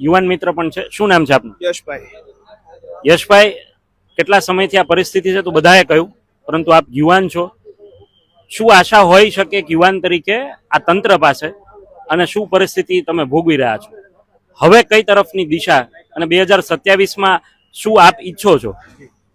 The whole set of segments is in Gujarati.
યુવાન મિત્ર પણ છે. શું નામ છે આપનું? યશભાઈ. યશભાઈ કેટલા સમયથી આ પરિસ્થિતિ છે તો બધાએ કહ્યું પરંતુ આપ યુવાન છો. શું આશા હોઈ શકે કે યુવાન તરીકે આ તંત્ર પાસે અને શું પરિસ્થિતિ તમે ભોગવી રહ્યા છો? હવે કઈ તરફની દિશા અને બે હજાર સત્યાવીસમાં શું આપ ઈચ્છો છો?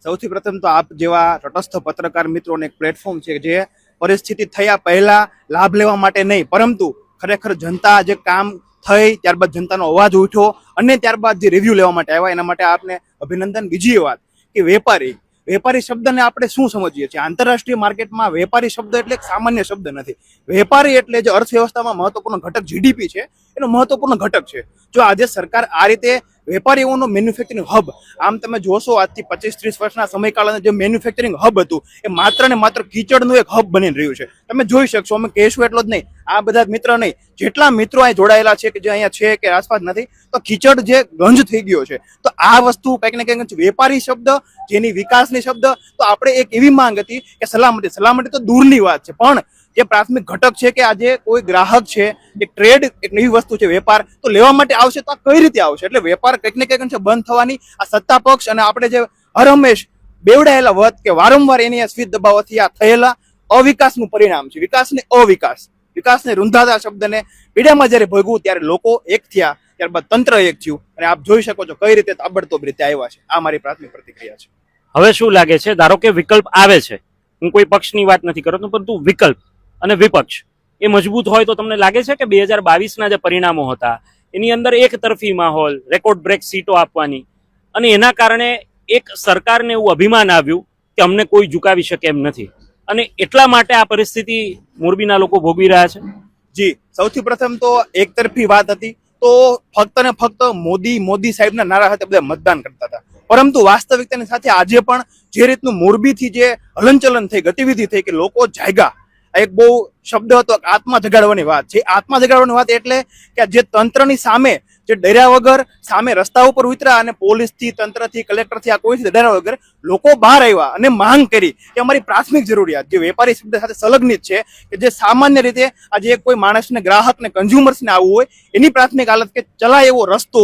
સૌથી પ્રથમ તો આપ જેવા તટસ્થ પત્રકાર મિત્રોને એક પ્લેટફોર્મ છે જે પરિસ્થિતિ થયા પહેલા લાભ લેવા માટે નહીં પરંતુ ખરેખર જનતા જે કામ થઈ, ત્યારબાદ જનતાનો અવાજ ઉઠ્યો અને ત્યારબાદ જે રિવ્યૂ લેવા માટે આવ્યા, એના માટે આપને અભિનંદન. બીજી વાત કે વેપારી વેપારી શબ્દને આપણે શું સમજીએ છીએ? આંતરરાષ્ટ્રીય માર્કેટમાં વેપારી શબ્દ એટલે સામાન્ય શબ્દ નથી. વેપારી એટલે જે અર્થવ્યવસ્થામાં મહત્વપૂર્ણ ઘટક જીડીપી છે એનો મહત્વપૂર્ણ ઘટક છે. જો આજે સરકાર આ રીતે વેપારીઓનો મેન્યુફેક્ચરિંગ હબ આમ તમે જોશો આજથી પચીસ ત્રીસ વર્ષના સમયગાળાનું જે મેન્યુફેક્ચરિંગ હબ હતું, એ માત્ર ને માત્ર કીચડનું એક હબ બની રહ્યું છે. તમે જોઈ શકશો, અમે કહેશું એટલો જ નહીં. આ બધા મિત્ર નહીં. જેટલા મિત્રો અહીં જોડાયેલા છે કે જે અહીંયા છે કે આસપાસ નથી, તો કીચડ જે ગંજ થઈ ગયો છે, તો આ વસ્તુ કંઈક ને કંઈક વેપારી શબ્દ, જેની વિકાસની શબ્દ, તો આપણે એક એવી માંગ હતી કે સલામતી સલામતી તો દૂરની વાત છે, પણ જે પ્રાથમિક ઘટક છે કે આજે કોઈ ગ્રાહક છે એક ટ્રેડ એક નવી વસ્તુ છે, વેપાર, તો લેવા માટે આવશે તો આ કઈ રીતે આવશે? એટલે વેપાર કંઈક ને કંઈક અંશે બંધ થવાની આ સત્તા પક્ષ અને આપણે જે હરહમેશ બેવડાયેલા વત કે વારંવાર એની સ્વીત દબાવવાથી આ થયેલા અવિકાસનું પરિણામ છે. વિકાસને અવિકાસ. વિકાસને રૂંધાતા શબ્દને પીડામાં જ્યારે ભોગવું ત્યારે લોકો એક થયા, ત્યારબાદ તંત્ર એક થયું. અને આપ જોઈ શકો છો કઈ રીતે તાબડતોબ રીતે આવ્યા છે. આ મારી પ્રાથમિક પ્રતિક્રિયા છે. હવે શું લાગે છે? ધારો કે વિકલ્પ આવે છે. હું કોઈ પક્ષની વાત નથી કરતો, પરંતુ વિકલ્પ અને વિપક્ષ. એ મજબૂત હોય તો તમને લાગે છે કે બે હજાર બાવીસના જે પરિણામો હતા, એની અંદર એક તરફી માહોલ, રેકોર્ડ બ્રેક સીટો આપવાની. અને એના કારણે એક સરકારને એવું અભિમાન આવ્યું કે અમને કોઈ ઝુકાવી શકે એમ નથી. અને એટલા માટે આ પરિસ્થિતિ મોરબીના લોકો ભોગવી રહ્યા છે. જી, સૌથી પ્રથમ તો એક તરફી વાત હતી, તો ફક્ત ને ફક્ત મોદી મોદી સાહેબના નારા સાથે બધા મતદાન કરતા હતા. પરંતુ વાસ્તવિકતાની સાથે આજે પણ જે રીતનું મોરબીથી જે હલનચલન થઈ, ગતિવિધિ થઈ કે લોકો જાગ્યા એક બહુ શબ્દ હતો આત્મા જગાડવાની વાત છે. આત્મા જગાડવાની વાત એટલે કે જે તંત્રની સામે જે ડર્યા વગર સામે રસ્તા ઉપર ઉતર્યા અને પોલીસથી, તંત્રથી, કલેક્ટરથી, આ કોઈથી ડર્યા વગર લોકો બહાર આવ્યા અને માંગ કરી. કે અમારી પ્રાથમિક જરૂરિયાત જે વેપારી શબ્દ સાથે સંલગ્નિત છે કે જે સામાન્ય રીતે આજે કોઈ માણસને, ગ્રાહકને કન્ઝ્યુમર્સને આવવું હોય એની પ્રાથમિક હાલત કે ચલાય એવો રસ્તો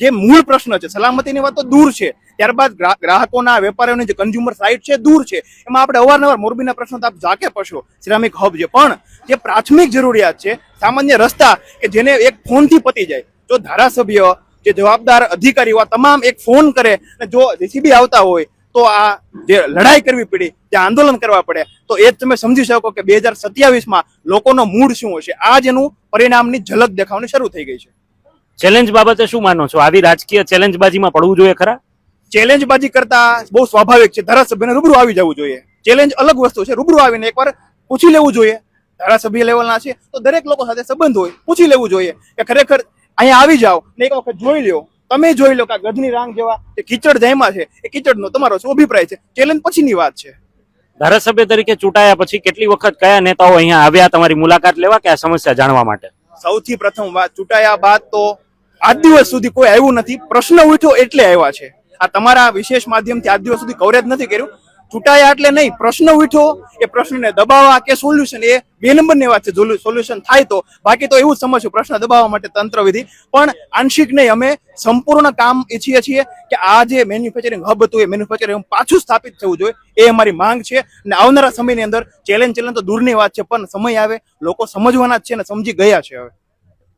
જે મૂળ પ્રશ્ન છે, સલામતીની વાત તો દૂર છે. ત્યારબાદ ગ્રાહકોના, વેપારીઓની જે કન્ઝ્યુમર સાઇટ છે, દૂર છે. એમાં આપણે અવારનવાર મોરબીના પ્રશ્નો તો આપ જાકે પશો સિરામિક હબ છે. પણ જે પ્રાથમિક જરૂરિયાત છે, સામાન્ય રસ્તા કે જેને એક ફોનથી પતી જાય. જો ધારાસભ્ય, જે જવાબદાર અધિકારીઓ આ તમામ એક ફોન કરે અને જો જેસીબી આવતા હોય, તો આ જે લડાઈ કરવી પડી, જે આંદોલન કરવા પડે, તો એ જ તમે સમજી શકો કે બે હજાર સત્યાવીસમાં લોકોનો મૂડ શું હશે? આ જ એનું પરિણામની ઝલક દેખાવાની શરૂ થઈ ગઈ છે. ચેલેન્જ બાબતે શું માનો છો? આવી રાજકીય ચેલેન્જબાજીમાં પડવું જોઈએ ખરા? ચેલેન્જબાજી કરતા બહુ સ્વાભાવિક છે. ધારાસભ્યને રૂબરૂ આવી જવું જોઈએ. ચેલેન્જ અલગ વસ્તુ છે. રૂબરૂ આવીને એકવાર પૂછી લેવું જોઈએ. ધારાસભ્ય લેવલના છે તો દરેક લોકો સાથે સંબંધ હોય. પૂછી લેવું જોઈએ કે ખરેખર અહીંયા આવી જાઓ ને એક વખત જોઈ લ્યો. તમે જોઈ લો કે ગજની રાંગ જેવા જે કીચડ જેમાં છે એ કીચડનો તમારો શું અભિપ્રાય છે? ચેલેન્જ પછીની વાત છે. ધારાસભ્ય તરીકે ચૂંટાયા પછી કેટલી વખત કયા નેતાઓ અહીંયા આવ્યા? તમારી મુલાકાત લેવા કે આ સમસ્યા જાણવા માટે? સૌથી પ્રથમ વાત ચૂંટાયા બાદ તો આજ દિવસ સુધી કોઈ આવ્યું નથી. પ્રશ્ન ઉઠ્યો એટલે આવ્યા છે. આ તમારા વિશેષ માધ્યમથી આજ દિવસ સુધી કવરેજ નથી કર્યું. ચૂંટાયા એટલે નહીં. પ્રશ્ન ઉઠ્યો એ પ્રશ્નને દબાવવા કે સોલ્યુશન એ બે નંબરની વાત છે. સોલ્યુશન થાય તો. બાકી તો એવું જ સમજશું પ્રશ્ન દબાવવા માટે તંત્ર વિધિ. પણ આંશિક નહીં. અમે સંપૂર્ણ કામ ઈચ્છીએ છીએ કે આ જે મેન્યુફેક્ચરિંગ હબ હતું, એ મેન્યુફેક્ચરિંગ પાછું સ્થાપિત થવું જોઈએ. એ અમારી માંગ છે. અને આવનારા સમયની અંદર ચેલેન્જ ચેલેન્જ તો દૂરની વાત છે, પણ સમય આવે. લોકો સમજવાના જ છે અને સમજી ગયા છે હવે.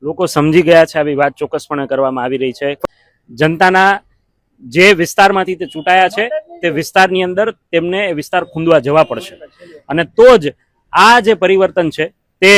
લોકો સમજી ગયા છે આવી વાત ચોક્કસપણે કરવામાં આવી રહી છે. જનતાના જે વિસ્તારમાંથી તે ચૂંટાયા છે, તે વિસ્તારની અંદર તેમને એ વિસ્તાર ખૂંદવા જવા પડશે. અને તો જ આ જે પરિવર્તન છે, તે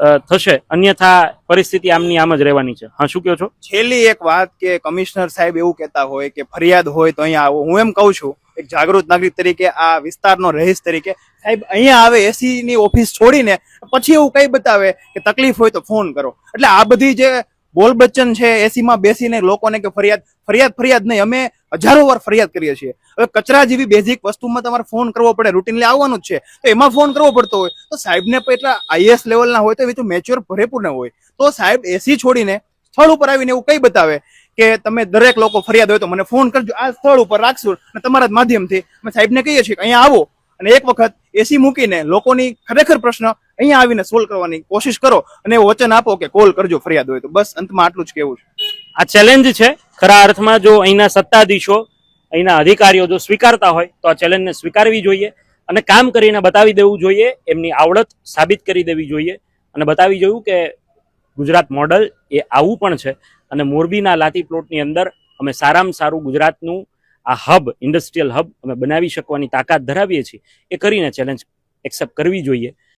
થશે. અન્યથા પરિસ્થિતિ આમની આમ જ રહેવાની છે. હા, શું કહો છો? છેલ્લી એક વાત કે કમિશનર સાહેબ એવું કહેતા હોય કે ફરિયાદ હોય તો અહીંયા આવો. હું એમ કહું છું, એક જાગૃત નાગરિક તરીકે, આ વિસ્તારનો રહીશ તરીકે, સાહેબ, અહીંયા આવે એસી ની ઓફિસ છોડીને, પછી એવું કઈ બતાવે કે તકલીફ હોય તો ફોન કરો. એટલે આ બધી જે બોલ બચ્ચન છે, એસીમાં બેસીને લોકોને કે ફરિયાદ ફરિયાદ ફરિયાદ નહીં, અમે હજારો વાર ફરિયાદ કરીએ છીએ. હવે કચરા જેવી બેઝિક વસ્તુમાં તમારે ફોન કરવો પડે રૂટીનલી આવવાનું જ છે. તો એમાં ફોન કરવો પડતો હોય, તો સાહેબને એટલા આઈએસ લેવલના હોય, તો એ તો મેચ્યોર ભરેપૂર હોય. તો સાહેબ એસી છોડીને સ્થળ ઉપર આવીને એવું કઈ બતાવે કે તમે દરેક લોકો ફરિયાદ હોય તો મને ફોન કરજો. આ સ્થળ ઉપર રાખશું અને તમારા જ માધ્યમથી અમે સાહેબને કહીએ છીએ કે અહીંયા આવો. અને એક વખત એસી મૂકીને લોકોની ખરેખર પ્રશ્ન અહીંયા આવીને સોલ્વ કરવાની કોશિશ કરો અને વચન આપો કે કોલ કરજો ફરિયાદ હોય તો. બસ, અંતમાં આટલું જ કેવું છે. આ ચેલેન્જ છે. ખરા અર્થમાં જો અહીંના સત્તાધીશો, અહીંના અધિકારીઓ જો સ્વીકારતા હોય, તો આ ચેલેન્જને સ્વીકારવી જોઈએ અને કામ કરીને બતાવી દેવું જોઈએ, એમની આવડત સાબિત કરી દેવી જોઈએ અને બતાવી જોયું કે ગુજરાત મોડલ એ આવું પણ છે અને મોરબીના લાતી પ્લોટની અંદર અમે સારામાં સારું ગુજરાતનું આ હબ ઇન્ડસ્ટ્રીયલ હબ અમે બનાવી શકવાની તાકાત ધરાવીએ છીએ, એ કરીને ચેલેન્જ એક્સેપ્ટ કરવી જોઈએ.